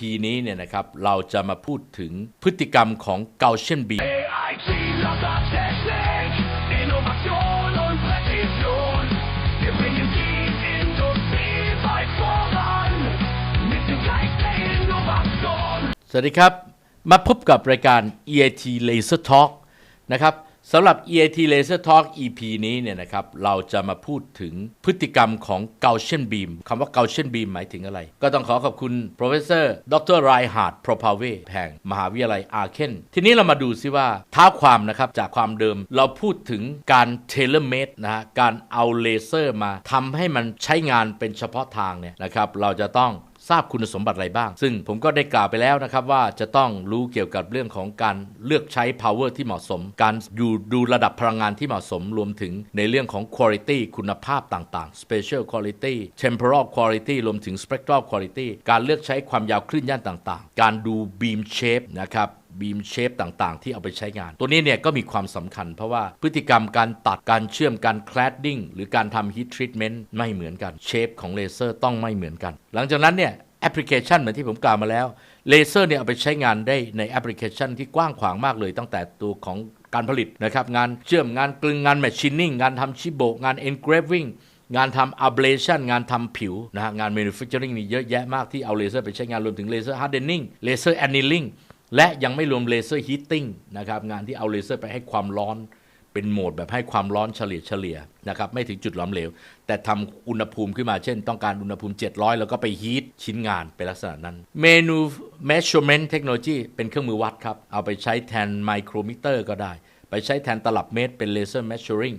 EP นี้เนี่ยนะครับ เราจะมาพูดถึงพฤติกรรมของเกาเชนบีสวัสดีครับ มาพบกับรายการ EIT Laser Talk นะครับ สำหรับ EIT Laser Talk EP นี้เนี่ยนะครับเราจะมาพูดถึงพฤติกรรมของ Gaussian Beam คำว่า Gaussian Beam หมายถึงอะไร ก็ต้องขอขอบคุณ Professor Dr. Reinhard Propave แห่งมหาวิทยาลัยอาร์เคนทีนี้เรามาดูซิว่าท้าความนะครับจากความเดิมเราพูดถึงการ tailor made นะฮะการเอาเลเซอร์มาทำให้มันใช้งานเป็นเฉพาะทางเนี่ยนะครับเราจะต้อง ทราบคุณสมบัติอะไรบ้าง ซึ่งผมก็ได้กล่าวไปแล้วนะครับว่าจะต้องรู้เกี่ยวกับเรื่องของการเลือกใช้ power ที่เหมาะสม การดูดูระดับพลังงานที่เหมาะสมรวมถึงในเรื่องของ quality คุณภาพต่างๆ special quality temporal quality รวมถึง spectral quality การเลือกใช้ความยาวคลื่นย่านต่างๆ การดู beam shape นะครับ บีมเชฟต่างๆ ที่เอาไปใช้งาน ตัวนี้เนี่ยก็มีความสำคัญ เพราะว่าพฤติกรรมการตัดการเชื่อมการคลาดดิ้งหรือการทำฮีททรีทเมนต์ไม่เหมือนกันเชฟของเลเซอร์ต้องไม่เหมือนกัน หลังจากนั้นเนี่ยแอปพลิเคชันเหมือนที่ผมกล่าวมาแล้วเลเซอร์เนี่ยเอาไปใช้งานได้ในแอปพลิเคชันที่กว้างขวางมากเลย ตั้งแต่ตัวของการผลิตนะครับงานเชื่อมงานกลึงงานแมชชีนิ่งงานทำชิโบงาน engraving งานทำ ablation งานทำผิวนะฮะงาน manufacturing นี่เยอะแยะมากที่เอาเลเซอร์ไปใช้งานรวมถึงเลเซอร์ hardening เลเซอร์ annealing และยังไม่รวมเลเซอร์ฮีตติ้งนะครับงานที่เอาเลเซอร์ไปให้ความร้อนเป็นโหมดแบบให้ความร้อนเฉลี่ยเฉลี่ยนะครับไม่ถึงจุดหลอมเหลว แต่ทำอุณหภูมิขึ้นมาเช่น ต้องการอุณหภูมิ 700 แล้วก็ไปฮีทชิ้นงานเป็นลักษณะนั้น เมนู measurement technology เป็นเครื่องมือวัดครับ เอาไปใช้แทนไมโครมิเตอร์ก็ได้ ไปใช้แทนตลับเมตรเป็นเลเซอร์ measuring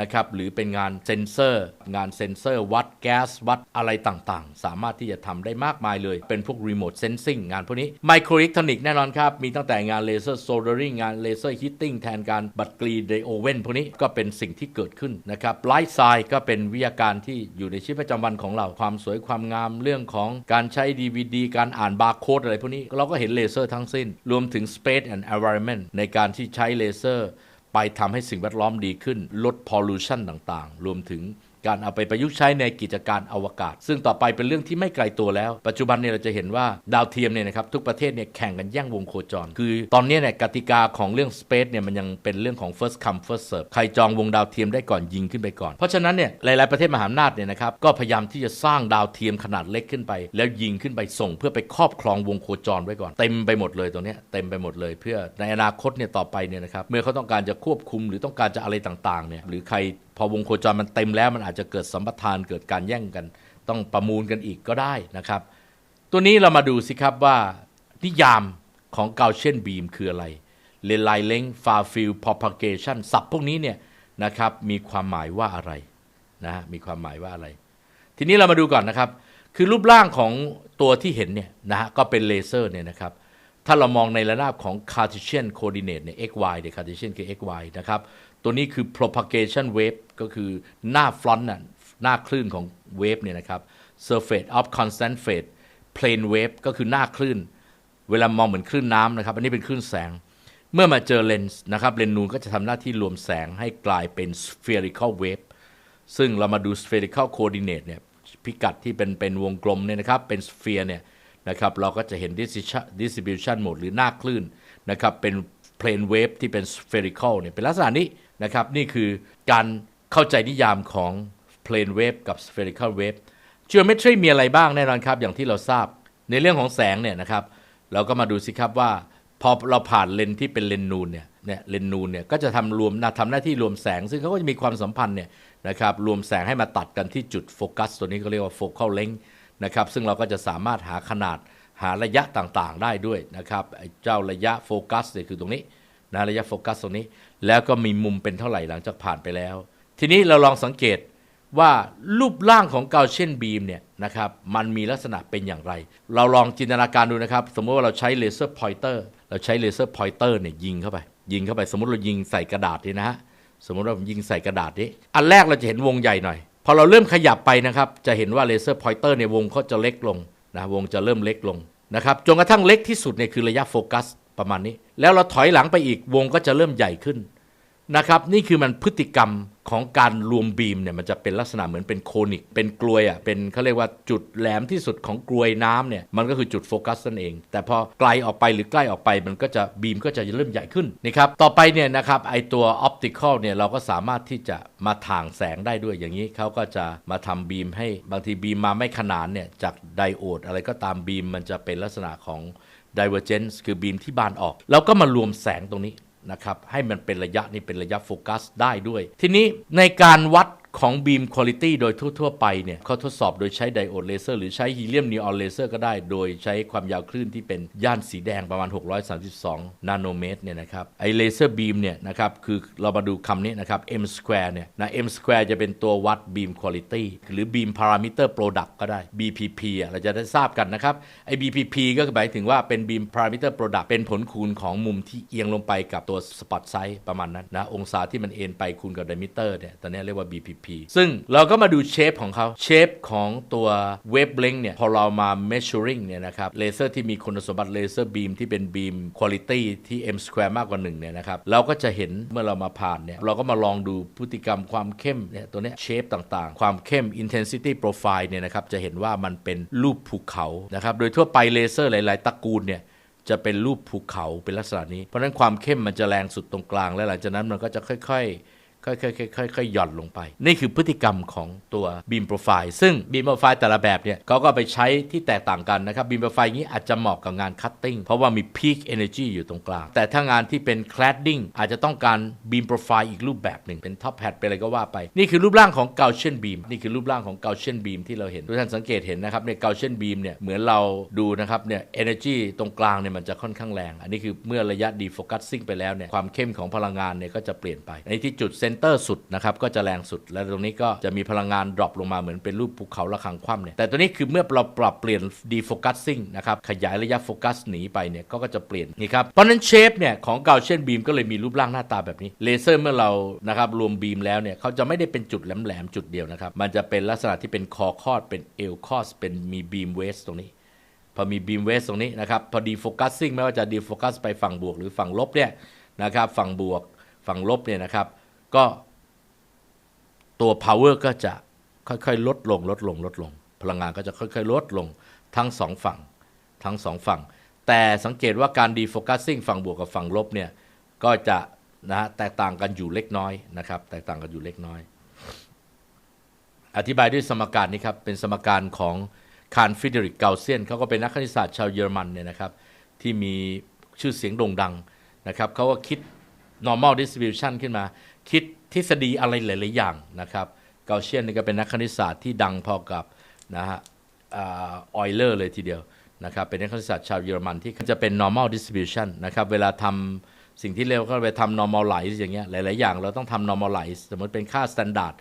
นะครับหรือเป็นงานเซนเซอร์ งานเซนเซอร์วัดแก๊สวัดอะไรต่างๆ สามารถที่จะทำได้มากมายเลย เป็นพวกรีโมทเซนซิงงานพวกนี้ไมโครอิเล็กทรอนิกส์แน่นอนครับ มีตั้งแต่งานเลเซอร์โซลเดอริงงานเลเซอร์ฮีตติ้งแทนการบัดกรีในโอเวนพวกนี้ก็เป็นสิ่งที่เกิดขึ้นนะครับไลท์ไซด์ก็เป็นวิทยาการที่อยู่ในชีวิตประจำวันของเราความสวยความงามเรื่องของการใช้ DVD การอ่านบาร์โค้ดอะไรพวกนี้เราก็เห็นเลเซอร์ทั้งสิ้น รวมถึง Space and Environment ในการที่ใช้เลเซอร์ ไปทำให้สิ่งแวดล้อมดีขึ้น ลดพอลูชันต่างๆ รวมถึง การเอาไปประยุกต์ใช้ในกิจการอวกาศ ซึ่งต่อไปเป็นเรื่องที่ไม่ไกลตัวแล้ว ปัจจุบันเนี่ยเราจะเห็นว่าดาวเทียมเนี่ยนะครับทุกประเทศเนี่ยแข่งกันแย่งวงโคจร คือตอนนี้เนี่ยกติกาของเรื่อง space เนี่ยมันยังเป็นเรื่องของ first come first serve ใครจองวงดาวเทียมได้ก่อนยิงขึ้นไปก่อน เพราะฉะนั้นเนี่ยหลาย ๆ ประเทศมหาอำนาจเนี่ยนะครับก็พยายามที่จะสร้างดาวเทียมขนาดเล็กขึ้นไป แล้วยิงขึ้นไปส่ง เพื่อไปครอบครองวงโคจรไว้ก่อนเต็มไปหมดเลยตัวเนี้ยเต็มไปหมดเลยเพื่อในอนาคตเนี่ยต่อไปเนี่ยนะครับเมื่อเขาต้องการจะควบคุมหรือต้องการจะอะไรต่าง ๆ เนี่ยหรือใครพอวงโคจรมันเต็มแล้วมันอาจจะเกิดสัมปทานเกิดการแย่งกัน ต้องประมูลกันอีกก็ได้นะครับ ตัวนี้เรามาดูสิครับว่านิยามของ Gaussian beam คืออะไร l e n line length far field propagation ศัพท์พวกนี้เนี่ยนะครับมีความหมายว่าอะไรนะฮะมีความหมายว่าอะไร ทีนี้เรามาดูก่อนนะครับ คือรูปร่างของตัวที่เห็นเนี่ยนะฮะก็เป็นเลเซอร์เนี่ยนะครับ ถ้าเรามองในระนาบของ Cartesian coordinate เนี่ย x y เนี่ย Cartesian คือ x y นะครับ ตัวนี้คือ propagation wave ก็คือหน้า front น่ะหน้าคลื่นของ wave เนี่ยนะครับ surface of constant phase plane wave ก็คือหน้าคลื่น เวลามองเหมือนคลื่นน้ำนะครับ อันนี้เป็นคลื่นแสง เมื่อมาเจอเลนส์นะครับเลนส์นูนก็จะทำหน้าที่รวมแสงให้กลายเป็น spherical wave ซึ่งเรามาดู spherical coordinate เนี่ยพิกัดที่เป็นเป็นวงกลมเนี่ยนะครับเป็น sphere เนี่ย นะครับเราก็จะเห็น distribution- mode หรือหน้าคลื่นนะครับเป็น plane wave ที่เป็น spherical เนี่ยเป็นลักษณะนี้นะครับนี่คือการเข้าใจนิยามของ plane wave กับ spherical wave geometry มีอะไรบ้างแน่นอนครับ อย่างที่เราทราบในเรื่องของแสงเนี่ยนะครับเราก็มาดูสิครับว่าพอเราผ่านเลนที่เป็นเลนนูนเนี่ยเนี่ยเลนนูนเนี่ยก็จะทำรวมนะทำหน้าที่รวมแสง ซึ่งเขาก็จะมีความสัมพันธ์เนี่ยนะครับรวมแสงให้มาตัดกันที่จุดโฟกัส ตัวนี้ก็เรียกว่า focal length น นะครับ ซึ่งเราก็จะสามารถหาขนาดหาระยะต่างๆ ได้ด้วยนะครับเจ้าระยะโฟกัสเนี่ยคือตรงนี้นะระยะโฟกัสตรงนี้ แล้วก็มีมุมเป็นเท่าไหร่หลังจากผ่านไปแล้ว ทีนี้เราลองสังเกตว่ารูปร่างของเกาเชียนบีมเนี่ยนะครับมันมีลักษณะเป็นอย่างไร เราลองจินตนาการดูนะครับ สมมติว่าเราใช้เลเซอร์พอยเตอร์เราใช้เลเซอร์พอยเตอร์เนี่ยยิงเข้าไป ยิงเข้าไปสมมติเรายิงใส่กระดาษนี่นะฮะสมมติเราผมยิงใส่กระดาษนี้อันแรกเราจะเห็นวงใหญ่หน่อย พอเราเริ่มขยับไปนะครับ จะเห็นว่าเลเซอร์พอยเตอร์เนี่ยวงเขาจะเล็กลงนะวงจะเริ่มเล็กลงนะครับจนกระทั่งเล็กที่สุดเนี่ยคือระยะโฟกัสประมาณนี้ แล้วเราถอยหลังไปอีกวงก็จะเริ่มใหญ่ขึ้น นะครับนี่คือมันพฤติกรรมของการรวมบีมเนี่ยมันจะเป็นลักษณะเหมือนเป็นโคนิก เป็นกลวยอะเป็นเขาเรียกว่าจุดแหลมที่สุดของกลวยน้ำเนี่ยมันก็คือจุดโฟกัสนั่นเอง แต่พอไกลออกไปหรือใกล้ออกไปมันก็จะบีมก็จะเริ่มใหญ่ขึ้นนะครับต่อไปเนี่ยนะครับไอตัวออปติคอลเนี่ยเราก็สามารถที่จะมาถ่างแสงได้ด้วยอย่างนี้เขาก็จะมาทำบีมให้บางทีบีมมาไม่ขนานเนี่ยจากไดโอดอะไรก็ตามบีมมันจะเป็นลักษณะของ divergence คือบีมที่บานออก แล้วก็มารวมแสงตรงนี้ นะครับให้มันเป็นระยะนี่เป็นระยะโฟกัสได้ด้วย ทีนี้ในการวัด ของบีมคุณ i t y โดยทั่ว ๆ ไปเนี่ยเขาทดสอบโดยใช้ไดโอดเลเซอร์หรือใช้ฮีเลียมนีออนเลเซอร์ก็ได้ โดยใช้ความยาวคลื่นที่เป็นย่านสีแดงประมาณ 632 นาโนเมตรเนี่ยนะครับไอเลเซอร์บีมเนี่ยนะครับคือเรามาดูคำนี้นะครับ m square เนี่ยนะ m square จะเป็นตัววัดบีมคุณ i t y หรือ beam parameter product ก็ได้ BPP อะเราจะได้ทราบกันนะครับไอ BPP ก็หมายถึงว่าเป็น beam parameter product เป็นผลคูณของมุมที่เอียงลงไปกับตัว spot size ประมาณนั้นนะองศาที่มันเอ็นไปคูณกับ diameter เนี่ยตอนนี้เรียกว่า BPP ซึ่งเราก็มาดูเชฟของเขาเชฟของตัว wavelength เนี่ย พอเรามา measuring เนี่ยนะครับเลเซอร์ที่มีคุณสมบัติเลเซอร์บีมที่เป็นบีม quality ที่ m square มากกว่า1เนี่ยนะครับ เราก็จะเห็นเมื่อเรามาผ่านเนี่ย เราก็มาลองดูพฤติกรรมความเข้มเนี่ย ตัวเนี้ยเชฟต่างๆ ความเข้ม intensity profile เนี่ยนะครับ จะเห็นว่ามันเป็นรูปภูเขานะครับ โดยทั่วไปเลเซอร์หลาย ๆตระกูลเนี่ยจะเป็นรูปภูเขาเป็นลักษณะนี้ เพราะฉะนั้นความเข้มมันจะแรงสุดตรงกลาง และหลังจากนั้นมันก็จะค่อย ๆ ค่อยๆค่อยๆค่อยๆหย่อนลงไป นี่คือพฤติกรรมของตัวบีมโปรไฟล์ซึ่งบีมโปรไฟล์แต่ละแบบเนี่ยเขาก็ไปใช้ที่แตกต่างกันนะครับบีมโปรไฟล์นี้อาจจะเหมาะกับงานคัตติ้งเพราะว่ามีพีคเอเนจีอยู่ตรงกลาง แต่ถ้างานที่เป็นคลาดดิ้งอาจจะต้องการบีมโปรไฟล์อีกรูปแบบหนึ่งเป็นท็อปแพดเป็นอะไรก็ว่าไป นี่คือรูปร่างของเกาเชนบีมนี่คือรูปร่างของเกาเชนบีมที่เราเห็นทุกท่านสังเกตเห็นนะครับเนี่ยเกาเชนบีมเนี่ยเหมือนเราดูนะครับเนี่ยเอเนจีตรงกลางเนี่ยมันจะค่อนข้างแรง อันนี้คือเมื่อระยะดีโฟกัสซิ่งไปแล้วเนี่ยความเข้มของพลังงานเนี่ยก็จะเปลี่ยนไปในที่จุดเซนเตอร์สุดนะครับก็จะแรงสุด และตรงนี้ก็จะมีพลังงานดรอปลงมาเหมือนเป็นรูปภูเขาระฆังคว่ำเนี่ยแต่ตัวนี้คือเมื่อเราปรับเปลี่ยนดีโฟกัสซิ่งนะครับขยายระยะโฟกัสหนีไปเนี่ยก็จะเปลี่ยนนี่ครับเพราะนั้นเชฟเนี่ยของเก่าเชียนบีมก็เลยมีรูปร่างหน้าตาแบบนี้เลเซอร์เมื่อเรานะครับรวมบีมแล้วเนี่ยเขาจะไม่ได้เป็นจุดแหลมๆจุดเดียวนะครับมันจะเป็นลักษณะที่เป็นคอคอดเป็นเอลคอสเป็นมีบีมเวสตรงนี้พอมีบีมเวสตรงนี้นะครับพอดีโฟกัสซิ่งไม่ว่าจะดีโฟกัสไปฝั่งบวกหรือฝั่งลบเนี่ยนะครับฝั่งบวกฝั่งลบเนี่ยนะครับ ก็ตัว power ก็จะค่อยๆ ลดลงลดลงลดลง พลังงานก็จะค่อยๆ ลดลงทั้งสองฝั่งทั้งสองฝั่ง แต่สังเกตว่าการดีโฟกัสซิ่งฝั่งบวกกับฝั่งลบเนี่ยก็จะนะฮะแตกต่างกันอยู่เล็กน้อยนะครับ แตกต่างกันอยู่เล็กน้อย อธิบายด้วยสมการนี้ครับ เป็นสมการของคาร์นฟิเดริกเกาเซียนเขาก็เป็นนักคณิตศาสตร์ชาวเยอรมันเนี่ยนะครับ ที่มีชื่อเสียงโด่งดังนะครับเขาก็คิด normal distribution ขึ้นมา คิดทฤษฎีอะไรหลาย ๆ อย่างนะครับเกาเซียนนี่ก็เป็นนักคณิตศาสตร์ที่ดังพอกับนะฮะออยเลอร์เลยทีเดียวนะครับเป็นนักคณิตศาสตร์ชาวเยอรมันที่จะเป็น normal distribution นะครับเวลาทำสิ่งที่เรียกว่าไปทำ normalize อย่างเงี้ยหลาย ๆ อย่างเราต้องทำ normalize สมมติเป็นค่า standard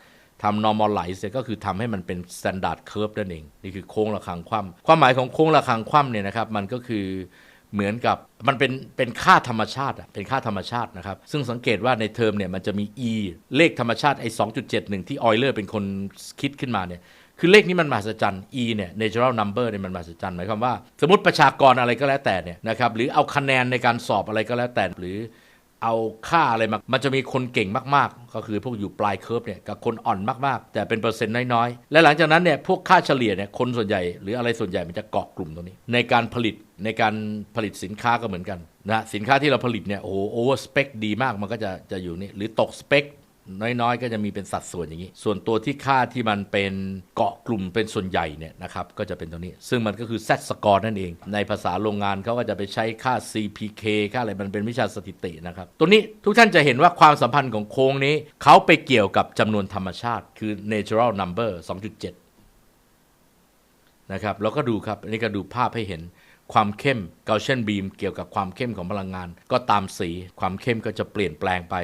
ทำ normalize ก็คือทำให้มันเป็น standard curve นั่นเอง นี่คือโค้งระฆังคว่ำความหมายของโค้งระฆังคว่ำเนี่ยนะครับมันก็คือ เหมือนกับมันเป็นเป็นค่าธรรมชาติเป็นค่าธรรมชาตินะครับ ซึ่งสังเกตว่าในเทอมเนี่ยมันจะมี e เลขธรรมชาติไอ้2.71 ที่ออยเลอร์เป็นคนคิดขึ้นมาเนี่ยคือเลขนี้มันมหัศจรรย์ e เนี่ย natural number เนี่ยมันมหัศจรรย์หมายความว่า สมมติประชากรอะไรก็แล้วแต่เนี่ยนะครับหรือเอาคะแนนในการสอบอะไรก็แล้วแต่หรือ เอาค่าอะไรมา มันจะมีคนเก่งมากๆ ก็คือพวกอยู่ปลายเคิร์ฟเนี่ยกับคนอ่อนมากๆ แต่เป็นเปอร์เซ็นต์น้อยๆ และหลังจากนั้นเนี่ยพวกค่าเฉลี่ยเนี่ยคนส่วนใหญ่หรืออะไรส่วนใหญ่มันจะเกาะกลุ่มตรงนี้ ในการผลิตในการผลิตสินค้าก็เหมือนกันนะสินค้าที่เราผลิตเนี่ยโอ้โอเวอร์สเปคดีมากมันก็จะจะอยู่นี่หรือตกสเปค น้อยๆ ก็จะมีเป็นสัดส่วนอย่างนี้ ส่วนตัวที่ค่าที่มันเป็นเกาะกลุ่มเป็นส่วนใหญ่เนี่ยนะครับก็จะเป็นตัวนี้ ซึ่งมันก็คือ Z score นั่นเอง ในภาษาโรงงานเขาก็จะไปใช้ค่า CPK ค่าอะไรมันเป็นวิชาสถิตินะครับตัวนี้ทุกท่านจะเห็นว่าความสัมพันธ์ของโค้งนี้เขาไปเกี่ยวกับจำนวนธรรมชาติ คือ natural number 2.7 นะครับแล้วก็ดูครับอันนี้ก็ดูภาพให้เห็นความเข้มเกาเชนบีมเกี่ยวกับความเข้มของพลังงาน ก็ตามสีความเข้มก็จะเปลี่ยนแปลงไป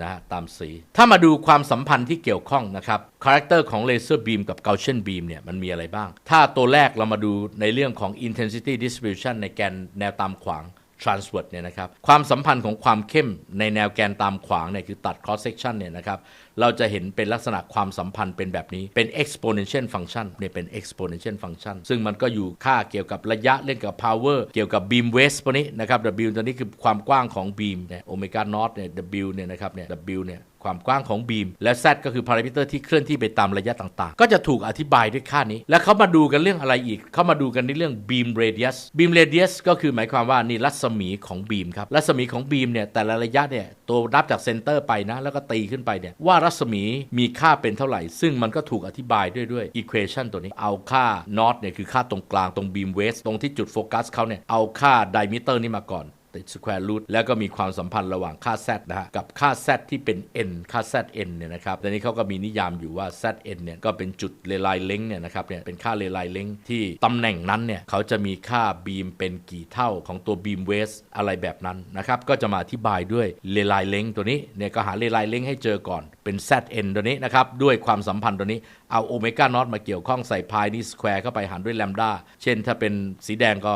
นะฮะตามสี ถ้ามาดูความสัมพันธ์ที่เกี่ยวข้องนะครับคาแรคเตอร์ของเลเซอร์บีมกับเกาเชนบีมเนี่ยมันมีอะไรบ้าง ถ้าตัวแรกเรามาดูในเรื่องของ intensity distribution ในแกนแนวตามขวาง transverse เนี่ยนะครับความสัมพันธ์ของความเข้มในแนวแกนตามขวางเนี่ยคือตัด cross section เนี่ยนะครับเราจะเห็นเป็นลักษณะความสัมพันธ์เป็นแบบนี้เป็น exponential function เนี่ยเป็น exponential function ซึ่งมันก็อยู่ค่าเกี่ยวกับระยะเรื่องกับ power เกี่ยวกับ beam waist พวกนี้นะครับ W ตัวนี้คือความกว้างของ beam เนี่ย omega not เนี่ย W เนี่ยนะครับเนี่ย W เนี่ย ความกว้างของบีม และ Z ก็คือพารามิเตอร์ที่เคลื่อนที่ไปตามระยะต่างๆ ก็จะถูกอธิบายด้วยค่านี้ แล้วเขามาดูกันเรื่องอะไรอีก เขามาดูกันในเรื่อง beam radius beam radius ก็คือหมายความว่านี่รัศมีของบีมครับรัศมีของบีมเนี่ยแต่ละระยะเนี่ยตัวนับจากเซนเตอร์ไปนะ แล้วก็ตีขึ้นไปเนี่ยว่ารัศมีมีค่าเป็นเท่าไหร่ ซึ่งมันก็ถูกอธิบายด้วยด้วย equation ตัวนี้เอาค่า north เนี่ยคือค่าตรงกลางตรง beam waist ตรงที่จุดโฟกัสเขาเนี่ยเอาค่า diameter นี่มาก่อน ติด square root แล้วก็มีความสัมพันธ์ระหว่างค่า z นะฮะกับค่า z ที่เป็น n ค่า zn เนี่ยนะครับต่นี้เขาก็มีนิยามอยู่ว่า zn เนี่ยก็เป็นจุดเลไลเล้งเนี่ยนะครับเนี่ยเป็นค่าเลไลเล้งที่ตำแหน่งนั้นเนี่ยเขาจะมีค่าบีมเป็นกี่เท่าของตัวบีมเวสอะไรแบบนั้นนะครับก็จะมาอธิบายด้วยเลไลเล้งตัวนี้เนี่ยก็หาเลไลเล้งให้เจอก่อนเป็น zn ตัวนี้นะครับด้วยความสัมพันธ์ตัวนี้เอาโอเมก้านอตมาเกี่ยวข้องใส่พายนี่สแควร์เข้าไปหารด้วยแลมดาเช่นถ้าเป็นสีแดงก็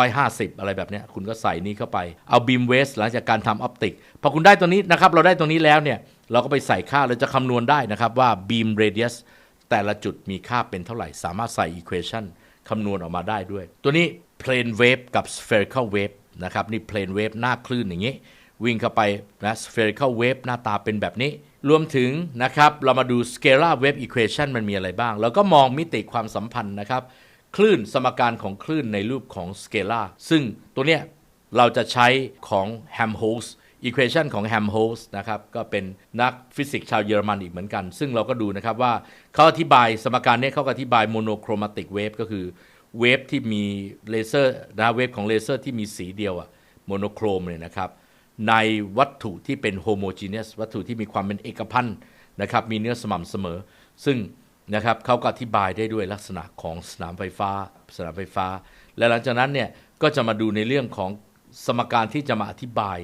650 อะไรแบบนี้คุณก็ใส่นี้เข้าไป เอาบีมเวสหลังจากการทำออปติกพอคุณได้ตัวนี้นะครับเราได้ตัวนี้แล้วเนี่ยเราก็ไปใส่ค่าเราจะคำนวณได้นะครับว่าบีมเรเดียสแต่ละจุดมีค่าเป็นเท่าไหร่ สามารถใส่อีควอชันคำนวณออกมาได้ด้วย ตัวนี้ plane wave กับ spherical wave นะครับนี่ plane wave หน้าคลื่นอย่างนี้ วิ่งเข้าไปนะ spherical wave หน้าตาเป็นแบบนี้ รวมถึงนะครับเรามาดู scalar wave equation มันมีอะไรบ้าง แล้วก็มองมิติความสัมพันธ์นะครับ คลื่นสมการของคลื่นในรูปของ scalar ซึ่งตัวเนี้ยเราจะใช้ของ Helmholtz equation ของ Helmholtz นะครับก็เป็นนักฟิสิกส์ชาวเยอรมันอีกเหมือนกัน ซึ่งเราก็ดูนะครับว่าเขาอธิบายสมการเนี้เขาอธิบาย monochromatic wave ก็คือเวฟที่มีเลเซอร์นะเวฟของเลเซอร์ที่มีสีเดียวอะโมโนโครมเนี่ยนะครับ ในวัตถุที่เป็น homogeneous วัตถุที่มีความเป็นเอกพันธ์นะครับมีเนื้อสม่ำเสมอ ซึ่งนะครับเขาก็อธิบายได้ด้วยลักษณะของสนามไฟฟ้า สนามไฟฟ้า และหลังจากนั้นเนี่ยก็จะมาดูในเรื่องของสมการที่จะมาอธิบาย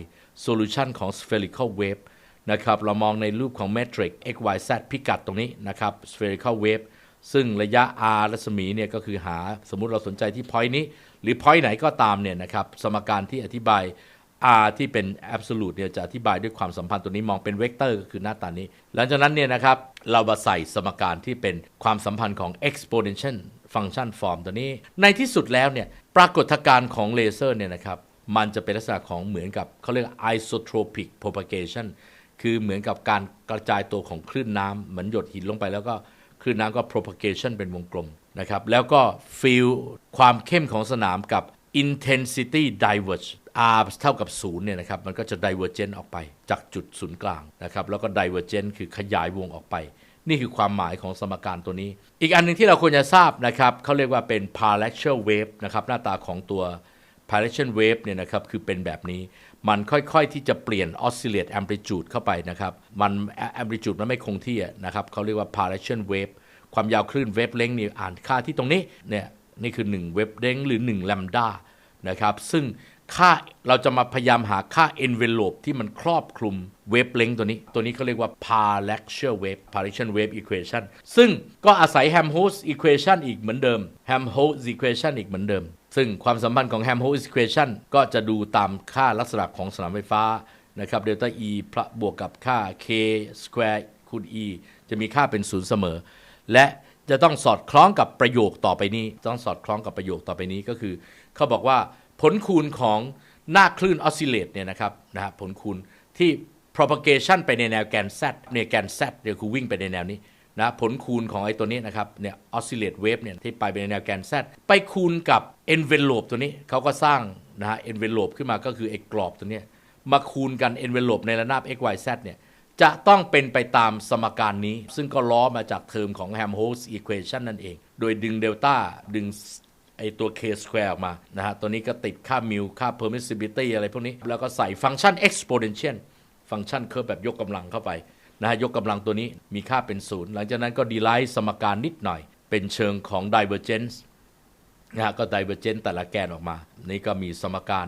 solution ของ spherical wave นะครับเรามองในรูปของ matrix x y z พิกัดตรงนี้นะครับ spherical wave ซึ่งระยะ r รัศมีเนี่ยก็คือหาสมมุติเราสนใจที่ point นี้ หรือ point ไหนก็ตามเนี่ยนะครับสมการที่อธิบาย r ที่เป็น absolute เนี่ยจะอธิบายด้วยความสัมพันธ์ตัวนี้มองเป็นเวกเตอร์ก็คือหน้าตานี้ หลังจากนั้นเนี่ยนะครับเรามาใส่สมการที่เป็นความสัมพันธ์ของ exponential function form ตัวนี้ ในที่สุดแล้วเนี่ยปรากฏการณ์ของเลเซอร์เนี่ยนะครับมันจะเป็นลักษณะของเหมือนกับเขาเรียก isotropic propagation คือเหมือนกับการกระจายตัวของคลื่นน้ำเหมือนหยดหินลงไปแล้วก็คลื่นน้ำก็ propagation เป็นวงกลมนะครับแล้วก็ field ความเข้มของสนามกับ intensity diverge r เท่ากับ0เนี่ยนะครับมันก็จะ divergent ออกไปจากจุดศูนย์กลางนะครับแล้วก็ divergent คือขยายวงออกไป นี่คือความหมายของสมการตัวนี้ อีกอันหนึ่งที่เราควรจะทราบนะครับเขาเรียกว่าเป็น parallaxial wave นะครับหน้าตาของตัว parallaxial wave เนี่ยนะครับคือเป็นแบบนี้มันค่อยๆที่จะเปลี่ยน oscillate amplitude เข้าไปนะครับมัน amplitude มันไม่คงที่นะครับเขาเรียกว่า parallaxial wave ความยาวคลื่น wave length นี่อ่านค่าที่ตรงนี้เนี่ยนี่คือ1 wave length หรือ1 lambda นะครับซึ่ง ค่าเราจะมาพยายามหาค่า envelope ที่มันครอบคลุม wave length ตัวนี้ ตัวนี้เขาเรียกว่า parallaxial wave parallaxial wave equation ซึ่งก็อาศัย Helmholtz equation อีกเหมือนเดิม Helmholtz equation อีกเหมือนเดิม ซึ่งความสัมพันธ์ของ Helmholtz equation ก็จะดูตามค่าลักษณะของสนามไฟฟ้านะครับเดลต้า E พระบวกกับค่า k square คูณ e จะมีค่าเป็นศูนย์เสมอ และจะต้องสอดคล้องกับประโยคต่อไปนี้ ต้องสอดคล้องกับประโยคต่อไปนี้ก็คือ เขาบอกว่า ผลคูณของหน้าคลื่นออสซิเลตเนี่ยนะครับนะฮะผลคูณที่ propagation ไปในแนวแกน z เนี่ยแกน z เดี๋ยวคือวิ่งไปในแนวนี้นะผลคูณของไอ้ตัวนี้นะครับเนี่ย oscillate wave เนี่ยที่ไปในแนวแกน z ไปคูณกับ envelope ตัวนี้เขาก็สร้างนะฮะ envelope ขึ้นมาก็คือไอ้กรอบตัวนี้มาคูณกัน envelope ในระนาบ x y z เนี่ยจะต้องเป็นไปตามสมการนี้ ซึ่งก็ล้อมาจากเทอมของ Helmholtz equation นั่นเอง โดยดึงเดลต้าดึง ไอตัว k square ออกมานะฮะตัวนี้ก็ติดค่ามิวค่า permissibility อะไรพวกนี้ แล้วก็ใส่ฟังก์ชัน exponential ฟังก์ชันเคอร์แบบยกกำลังเข้าไปนะฮะยกกำลังตัวนี้มีค่าเป็นศูนย์หลังจากนั้นก็ดีไลท์สมการนิดหน่อย เป็นเชิงของ divergence นะฮะก็ divergence แต่ละแกนออกมา นี่ก็มีสมการ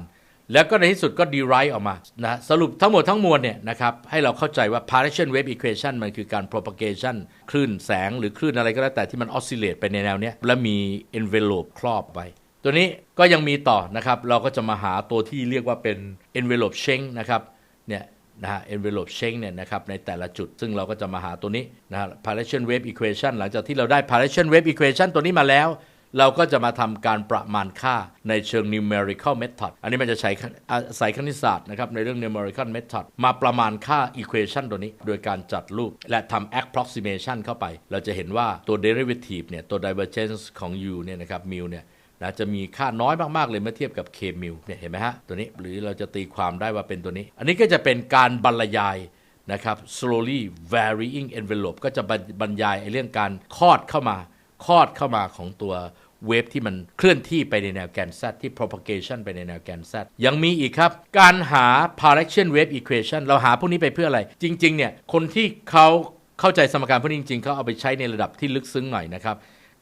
แล้วก็ในที่สุดก็ derive ออกมานะสรุปทั้งหมดทั้งมวลเนี่ยนะครับให้เราเข้าใจว่า partition wave equation มันคือการ propagation คลื่นแสงหรือคลื่นอะไรก็แล้วแต่ที่มัน oscillate ไปในแนวเนี้ยและมี envelope ครอบไว้ ตัวนี้ก็ยังมีต่อนะครับ เราก็จะมาหาตัวที่เรียกว่าเป็น envelope shrink นะครับเนี่ยนะฮะ envelope shrink เนี่ยนะครับในแต่ละจุด ซึ่งเราก็จะมาหาตัวนี้นะฮะ partition wave equation หลังจากที่เราได้ partition wave equation ตัวนี้มาแล้ว เราก็จะมาทำการประมาณค่าในเชิง numerical method อันนี้มันจะใช้อาศัยคณิตศาสตร์นะครับในเรื่อง numerical method มาประมาณค่า equation ตัวนี้ โดยการจัดรูปและทำ approximation เข้าไป เราจะเห็นว่าตัว derivative เนี่ยตัว divergence ของ u เนี่ยนะครับ mu เนี่ยนะจะมีค่าน้อยมาก ๆ เลยเมื่อเทียบกับ k mu เนี่ยเห็นไหมฮะ ตัวนี้หรือเราจะตีความได้ว่าเป็นตัวนี้ อันนี้ก็จะเป็นการบรรยายนะครับ slowly varying envelope ก็จะบรรยายเรื่องการคลอดเข้ามา คลอดเข้ามาของตัวเวฟที่มันเคลื่อนที่ไปในแนวแกน z ที่ propagation ไปในแนวแกน z ยังมีอีกครับ การหา partition wave equation เราหาพวกนี้ไปเพื่ออะไร จริง ๆ เนี่ย คนที่เขาเข้าใจสมการพวกนี้จริง ๆ เขาเอาไปใช้ในระดับที่ลึกซึ้งหน่อยนะครับ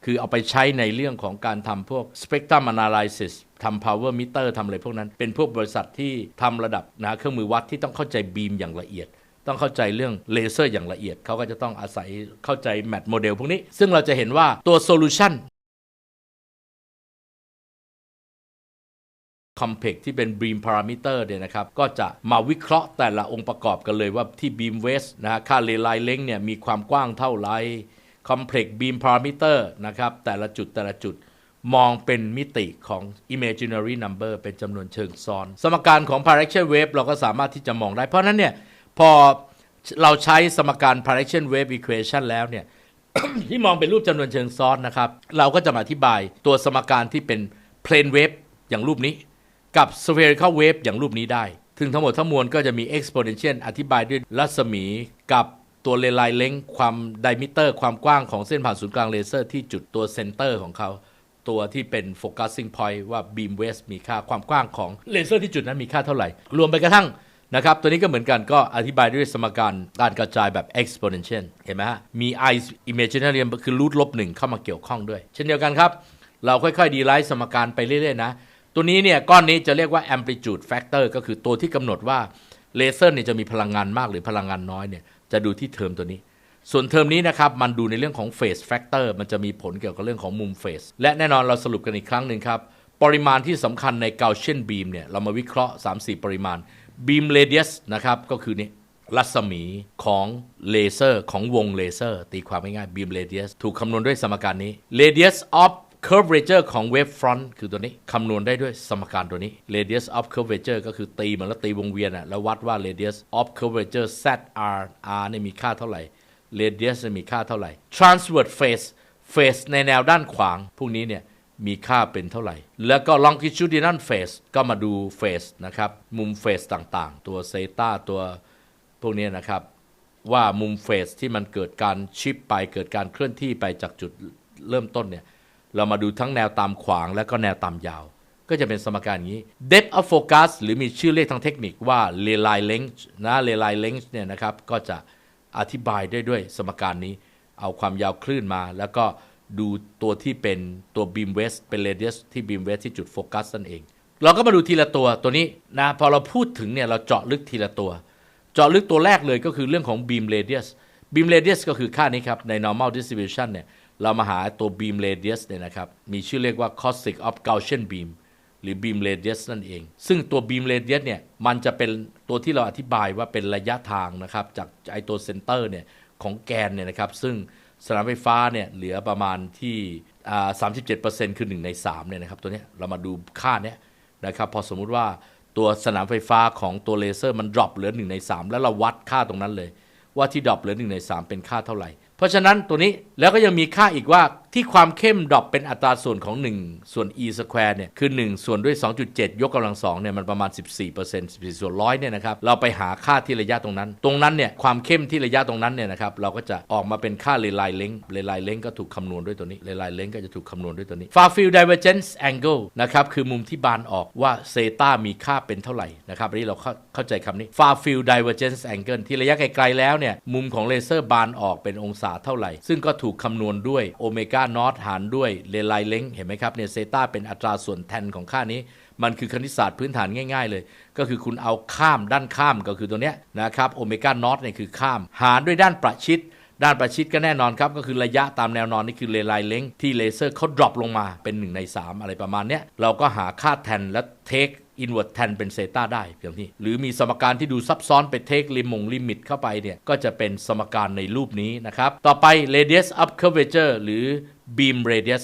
คือเอาไปใช้ในเรื่องของการทำพวก spectrum analysis ทำ power meter ทำอะไรพวกนั้น เป็นพวกบริษัทที่ทำระดับนะเครื่องมือวัดที่ต้องเข้าใจบีมอย่างละเอียด ต้องเข้าใจเรื่องเลเซอร์อย่างละเอียด เขาก็จะต้องอาศัยเข้าใจแมทโมเดลพวกนี้ ซึ่งเราจะเห็นว่าตัวโซลูชัน complex ที่เป็น beam parameter เนี่ยนะครับ ก็จะมาวิเคราะห์แต่ละองค์ประกอบกันเลยว่าที่ beam waist นะฮะค่าเลไลเล้งเนี่ยมีความกว้างเท่าไหร่ complex beam parameter นะครับ แต่ละจุดแต่ละจุดมองเป็นมิติของ imaginary number เป็นจำนวนเชิงซ้อน สมการของ partition wave เราก็สามารถที่จะมองได้ เพราะนั้นเนี่ย พอเราใช้สมการ partition wave equation แล้วเนี่ย ที่มองเป็นรูปจำนวนเชิงซ้อนนะครับ เราก็จะมาอธิบายตัวสมการที่เป็น plane wave อย่างรูปนี้ กับ spherical wave อย่างรูปนี้ได้ ถึงทั้งหมดทั้งมวลก็จะมี exponential อธิบายด้วยรัศมีกับตัวเลไลเล้งความไดมิเตอร์ ความกว้างของเส้นผ่านศูนย์กลางเลเซอร์ที่จุดตัวเซนเตอร์ของเขาตัวที่เป็น focusing point ว่า beam waist มีค่าความกว้างของเลเซอร์ที่จุดนั้นมีค่าเท่าไหร่ รวมไปกระทั่ง นะครับ ตัวนี้ก็เหมือนกันก็อธิบายด้วยสมการการกระจายแบบ exponential เห็นไหมฮะ มี i imaginary คือรูทลบหนึ่งเข้ามาเกี่ยวข้องด้วย เช่นเดียวกันครับ เราค่อยๆ ดีไลท์สมการไปเรื่อยๆนะ ตัวนี้เนี่ยก้อนนี้จะเรียกว่า amplitude factor ก็คือตัวที่กำหนดว่าเลเซอร์เนี่ยจะมีพลังงานมากหรือพลังงานน้อยเนี่ยจะดูที่เทอมตัวนี้ ส่วนเทอมนี้นะครับมันดูในเรื่องของ phase factor มันจะมีผลเกี่ยวกับเรื่องของมุม phase และแน่นอนเราสรุปกันอีกครั้งหนึ่งครับปริมาณที่สำคัญใน Gaussian beam เนี่ยเรามาวิเคราะห์ 3-4 ปริมาณ beam radius นะครับก็คือนี่รัศมีของเลเซอร์ของวงเลเซอร์ ตีความง่ายๆ beam radius ถูกคำนวณด้วยสมการนี้ radius of curvature ของ wave front คือตัวนี้ คำนวณได้ด้วยสมการตัวนี้ radius of curvature ก็คือตีมือนแล้วตีวงเวียนอะแล้ววัดว่า radius of curvature z r r เนี่ยมีค่าเท่าไหร่ radius เนี่ยมีค่าเท่าไหร่ transverse phase phase ในแนวด้านขวาง พวกนี้เนี่ย มีค่าเป็นเท่าไหร่ แล้วก็ longitudinal phase ก็มาดู phase นะครับ มุม phase ต่างๆ ตัวเซตาตัวพวกนี้นะครับ ว่ามุมเฟสที่มันเกิดการชิปไปเกิดการเคลื่อนที่ไปจากจุดเริ่มต้นเนี่ย เรามาดูทั้งแนวตามขวางและก็แนวตามยาว ก็จะเป็นสมการอย่างนี้ depth of focus หรือมีชื่อเรียกทางเทคนิคว่า Ley length นะ Ley length เนี่ยนะครับ ก็จะอธิบายได้ด้วยสมการนี้ เอาความยาวคลื่นมาแล้วก็ ดูตัวที่เป็นตัว beam west เป็น radius ที่ beam west ที่จุดโฟกัสนั่นเอง เราก็มาดูทีละตัวตัวนี้นะพอเราพูดถึงเนี่ยเราเจาะลึกทีละตัว เจาะลึกตัวแรกเลยก็คือเรื่องของ beam radius beam radius ก็คือค่านี้ครับ ใน normal distribution เนี่ยเรามาหาตัว beam radius เนี่ยนะครับ มีชื่อเรียกว่า cosec of Gaussian beam หรือ beam radius นั่นเอง ซึ่งตัว beam radius เนี่ย มันจะเป็นตัวที่เราอธิบายว่าเป็นระยะทางนะครับ จากไอตัวเซนเตอร์เนี่ย ของแกนเนี่ยนะครับ ซึ่ง สนามไฟฟ้าเนี่ยเหลือประมาณที่สามสิบเจ็ดเปอร์เซ็นต์คือหนึ่งในสามเนี่ยนะครับตัวเนี้ยเรามาดูค่าเนี้ยนะครับพอสมมุติว่าตัวสนามไฟฟ้าของตัวเลเซอร์มันดรอปเหลือหนึ่งในสามแล้วเราวัดค่าตรงนั้นเลย ว่าที่ดรอปเหลือหนึ่งในสามเป็นค่าเท่าไหร่ เพราะฉะนั้นตัวนี้แล้วก็ยังมีค่าอีกว่า ที่ความเข้มดรอปเป็นอัตราส่วนของ 1 ส่วน e square เนี่ยคือ 1 ส่วนด้วย 2.7 ยกกำลัง2เนี่ยมันประมาณ 14% 14ส่วนร้อยเนี่ยนะครับเราไปหาค่าที่ระยะตรงนั้น ตรงนั้นเนี่ยความเข้มที่ระยะตรงนั้นเนี่ยนะครับเราก็จะออกมาเป็นค่าเลไลเล้งเลไลเล้งก็ถูกคำนวณด้วยตัวนี้เลไลเล้งก็จะถูกคำนวณด้วยตัวนี้ far field divergence angle นะครับคือมุมที่บานออกว่าเซตามีค่าเป็นเท่าไหร่นะครับอันนี้เราเข้าเข้าใจคำนี้ far field divergence angle ที่ระยะไกลๆแล้วเนี่ยมุมของเลเซอร์บานออกเป็นองศาเท่าไหร่ ซึ่งก็ถูกคำนวณด้วยโอเมก้านอตหารด้วยเลไลเล้งเห็นไหมครับเนี่ยเซตาเป็นอัตราส่วนแทนของค่านี้ มันคือคณิตศาสตร์พื้นฐานง่ายๆเลย ก็คือคุณเอาข้ามด้านข้ามก็คือตัวเนี้ยนะครับโอเมก้านอตเนี่ยคือข้าม หารด้วยด้านประชิดด้านประชิดก็แน่นอนครับก็คือระยะตามแนวนอนนี่คือเลไลเล้งที่เลเซอร์เขาดรอปลงมาเป็น1ใน3 อะไรประมาณเนี้ยเราก็หาค่าแทนและเทค อินเวอร์ตแทนเป็นเซต้าได้เพียงนี้หรือมีสมการที่ดูซับซ้อนไปเทคลิมงลิมิตเข้าไปเนี่ยก็จะเป็นสมการในรูปนี้นะครับ ต่อไป radius up curvature หรือ beam radius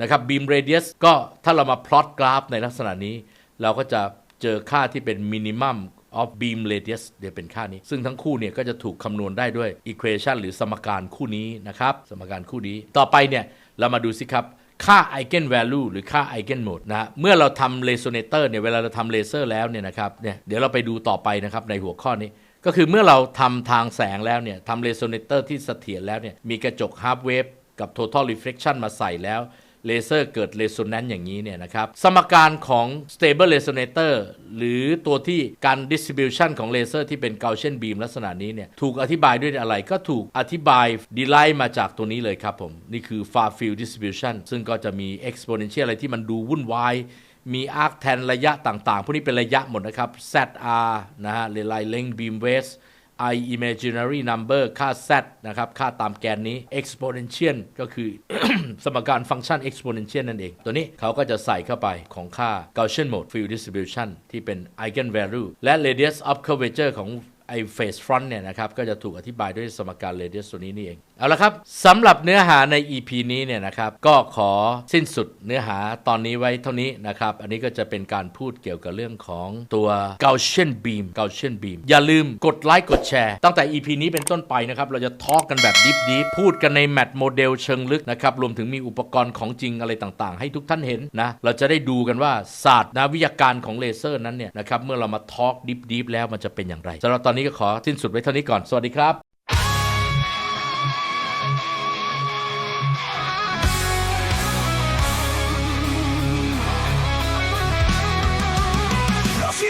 นะครับ beam radius ก็ถ้าเรามาพลอตกราฟในลักษณะนี้ เราก็จะเจอค่าที่เป็น minimum of beam radius เดี๋ยวเป็นค่านี้ ซึ่งทั้งคู่เนี่ยก็จะถูกคำนวณได้ด้วย equation หรือสมการคู่นี้นะครับ สมการคู่นี้ ต่อไปเนี่ยเรามาดูสิครับ ค่า eigen value หรือค่า eigen mode นะเมื่อเราทำ resonator เนี่ยเวลาเราทำเลเซอร์แล้วเนี่ยนะครับเนี่ยเดี๋ยวเราไปดูต่อไปนะครับในหัวข้อนี้ ก็คือเมื่อเราทำทางแสงแล้วเนี่ยทำ resonator ที่เสถียรแล้วเนี่ยมีกระจก half wave กับ total reflection มาใส่แล้ว เลเซอร์เกิด resonance อย่างนี้เนี่ยนะครับสมการของ stable resonator หรือตัวที่การ distribution ของเลเซอร์ที่เป็น Gaussian beam ลักษณะนี้เนี่ยถูกอธิบายด้วยอะไรก็ถูกอธิบาย derive มาจากตัวนี้เลยครับผม นี่คือ far field distribution ซึ่งก็จะมี exponential อะไรที่มันดูวุ่นวายมี arc tan ระยะต่างๆ พวกนี้เป็นระยะหมดนะครับ ZR นะฮะ Relay length beam waves i imaginary number ค่า z นะครับ ค่าตามแกนนี้ exponential ก็คือ สมการฟังก์ชัน exponential นั่นเอง ตัวนี้เขาก็จะใส่เข้าไปของค่า Gaussian mode field distribution ที่เป็น eigen value และ radius of curvature ของไอ้ phase front เนี่ยนะครับก็จะถูกอธิบายด้วยสมการ radius ตัวนี้นี่เอง เอาละครับสำหรับเนื้อหาใน EP นี้เนี่ยนะครับก็ขอสิ้นสุดเนื้อหาตอนนี้ไว้เท่านี้นะครับ อันนี้ก็จะเป็นการพูดเกี่ยวกับเรื่องของตัว Gaussian beam Gaussian beam อย่าลืมกดไลค์กดแชร์ ตั้งแต่ EP นี้เป็นต้นไปนะครับ เราจะทอล์กกันแบบดิฟดิฟพูดกันในแมทโมเดลเชิงลึกนะครับรวมถึงมีอุปกรณ์ของจริงอะไรต่างๆ ให้ทุกท่านเห็นนะเราจะได้ดูกันว่าศาสตร์นะวิทยาการของเลเซอร์นั้นเนี่ยนะครับเมื่อเรามาทอล์กดิฟดิฟแล้วมันจะเป็นอย่างไรสำหรับตอนนี้ก็ขอสิ้นสุดไว้เท่านี้ก่อน สวัสดีครับ